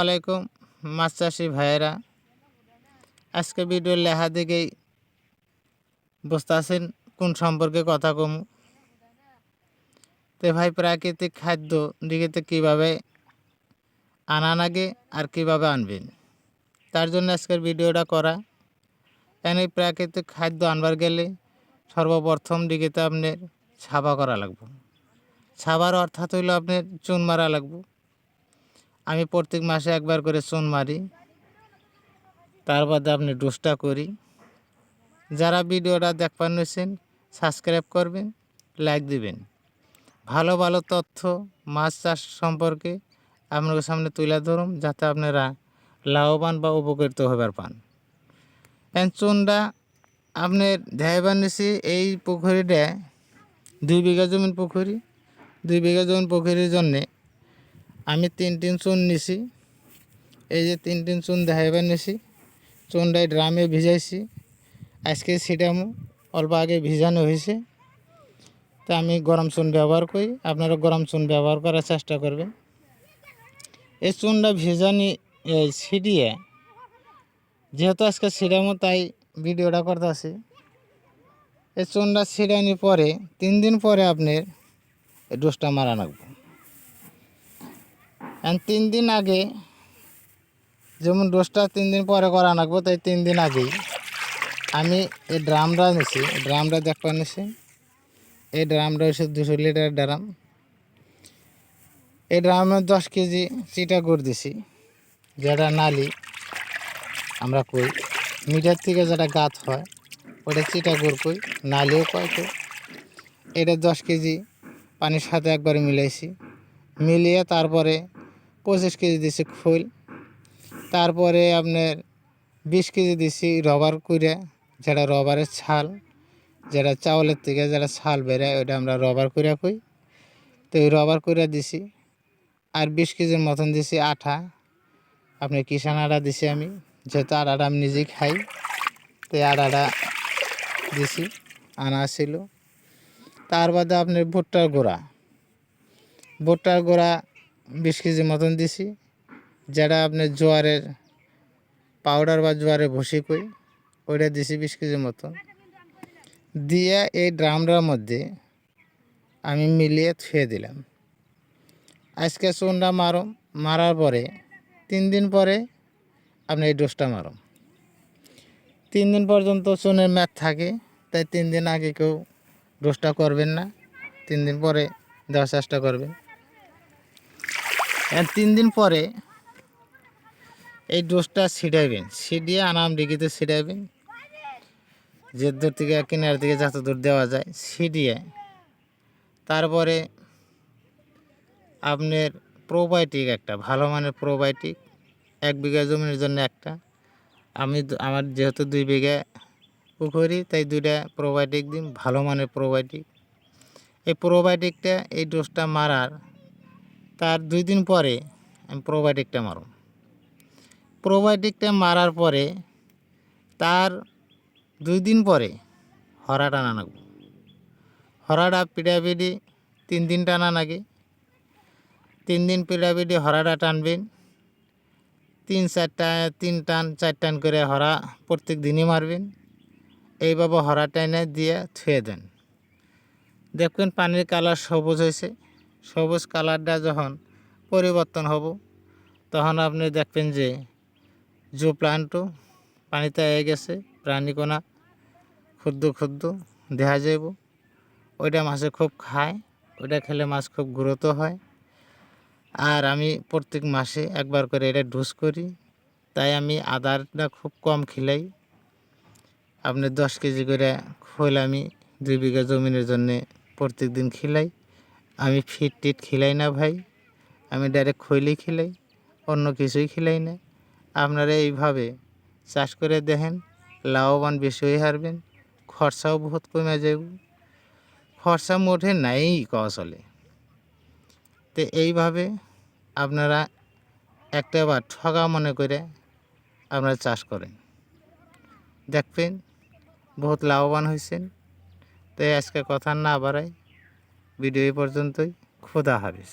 আলাইকুম, মাছ চাষি ভাইয়েরা। আজকে ভিডিওর লেখা দিকেই বুঝতে আছেন কোন সম্পর্কে কথা কমু। তো ভাই, প্রাকৃতিক খাদ্য দিকেতে কীভাবে আনা লাগে আর কীভাবে আনবেন? তার জন্য আজকের ভিডিওটা করা। কেন এই প্রাকৃতিক খাদ্য আনবার গেলে সর্বপ্রথম দিকেতে আপনার ছাবা করা লাগবে। ছাবার অর্থাৎ হইল আপনার চুন মারা লাগবে। আমি প্রত্যেক মাসে একবার করে চুন মারি। তার বাদে আপনি ডোজটা করি। যারা ভিডিওটা দেখবার নিয়েছেন সাবস্ক্রাইব করবেন, লাইক দিবেন। ভালো ভালো তথ্য, মাছ চাষ সম্পর্কে আপনাদের সামনে তুলে ধরুন, যাতে আপনারা লাভবান বা উপকৃত হবার পান। চুনটা আপনার দেখাইবার নিছি, এই পুকুরিটা দুই বিঘা জমিন পুকুরি। দুই বিঘা জমিন পুকুরির জন্যে আমি তিন তিন চুন নিছি। এই যে তিন তিন চুন দেখাইবার নিছি। চুনটাই ড্রামে ভিজাইছি। আজকে সেটামো অল্প আগে ভিজানো হয়েছে। তা আমি গরম চুন ব্যবহার করি। আপনারা গরম চুন ব্যবহার করার চেষ্টা করবেন। এই চুনটা ভেজানি ছিটিয়ে। যেহেতু আজকে ছিটামো, তাই ভিডিওটা করতে আছি এই চুনটা ছিটানি পরে, তিন দিন পরে আপনার ডোজটা মারা আর তিন দিন আগে, যেমন ডোজটা তিন দিন পরে করা রাখব তাই তিন দিন আগেই আমি এই ড্রামটা নিছি ড্রামটা দেখবা নিছি এই ড্রামটা হচ্ছে দুশো লিটার ড্রাম। এই ড্রামে দশ কেজি চিটা করে দিছি, যেটা নালি, আমরা কই। মিটার থেকে যেটা গাছ হয়, ওটা চিটা গুড় কই, নালিও কয় তো এটা দশ কেজি পানির সাথে একবারে মিলাইছি। মিলিয়ে তারপরে পঁচিশ কেজি দিছি খোল। তারপরে আপনার বিশ কেজি দিছি রবার করে যেটা রবারের ছাল, যেটা চাউলের থেকে যেটা ছাল বেরোয় ওটা আমরা রবার করে কই। তো ওই রবার করে দিছি, আর বিশ কেজির মতন দিছি আঠা। আপনি কিষান আটা দিছি আমি, যেহেতু আটাটা আমি নিজেই খাই, তো আটাটা দিছি, আনা ছিল। তার বাদে আপনার ভুট্টার গোড়া। ভুট্টার গোড়া বিশ কেজি মতন দিছি, যেটা আপনার জোয়ারের পাউডার বা জোয়ারের ভুসি কই, ওইটা দিছি বিশ কেজি মতন। দিয়ে এই ড্রামটার মধ্যে আমি মিলিয়ে থুয়ে দিলাম। আজকে চুনটা মারো মারার পরে তিন দিন পরে আপনি এই ডোজটা মারো তিন দিন পর্যন্ত চুনের ম্যাথ থাকে, তাই তিন দিন আগে কেউ ডোজটা করবেন না, তিন দিন পরে দেওয়ার চেষ্টা করবেন। তিন দিন পরে এই ডোজটা ছিটাইবেন ছিটিয়ে আনাম ডিগিতে ছিটাইবেন যে দূর থেকে কিনার দিকে যত দূর দেওয়া যায় ছিটিয়ে তারপরে আপনার প্রোবায়োটিক একটা, ভালো মানের প্রোবায়োটিক, এক বিঘা জমির জন্য একটা। আমি আমার যেহেতু দুই বিঘা পুকুরি তাই দুইটা প্রোবায়োটিক দিন ভালো মানের প্রোবায়োটিক। এই প্রোবায়োটিকটা, এই ডোজটা মারার তার দুই দিন পরে আমি প্রোবায়োটিকটা মারব প্রোবায়োটিকটা মারার পরে তার দুই দিন পরে হরা টানা নাগব। হরাটা পিড়াপিড়ি তিন দিন টানা নাগে। তিন দিন পিড়াপিড়ি হরাটা টানবেন। তিন চারটা, তিন টান, চার টান করে হরা প্রত্যেক দিনই মারবেন। এইভাবে হরা টাইনে দিয়ে থুয়ে দেন। দেখবেন পানির কালার সবুজ হয়েছে। সবুজ কালারটা যখন পরিবর্তন হব, তখন আপনি দেখবেন যে জু প্লান্টও পানিতে হয়ে গেছে প্রাণীকণা ক্ষুদ্র ক্ষুদ্র দেখা যাইব। ওইটা মাছে খুব খায়, ওইটা খেলে মাছ খুব গ্রোথ হয়। আর আমি প্রত্যেক মাসে একবার করে এটা ডুস করি, তাই আমি আদারটা খুব কম খিলাই। আপনি দশ কেজি করে খোল আমি দুই বিঘা জমিনের জন্যে প্রত্যেক দিন খিলাই। আমি ফিট টিট খিলাই না ভাই। আমি ডাইরেক্ট খৈলি খিলাই, অন্য কিছুই খিলাই না। আপনারা এইভাবে চাষ করে দেখেন, লাভবান বেশি হারবেন, খরচাও বহুত কমে যাব খরচা মোটে নাই কওয়া তো এইভাবে আপনারা একটা বার ঠগা মনে করে আপনারা চাষ করেন। দেখবেন, বহুত লাভবান হয়েছেন তাই আজকে কথা না বাড়াই। ভিডিও এই পর্যন্তই। খোদা হাফিজ।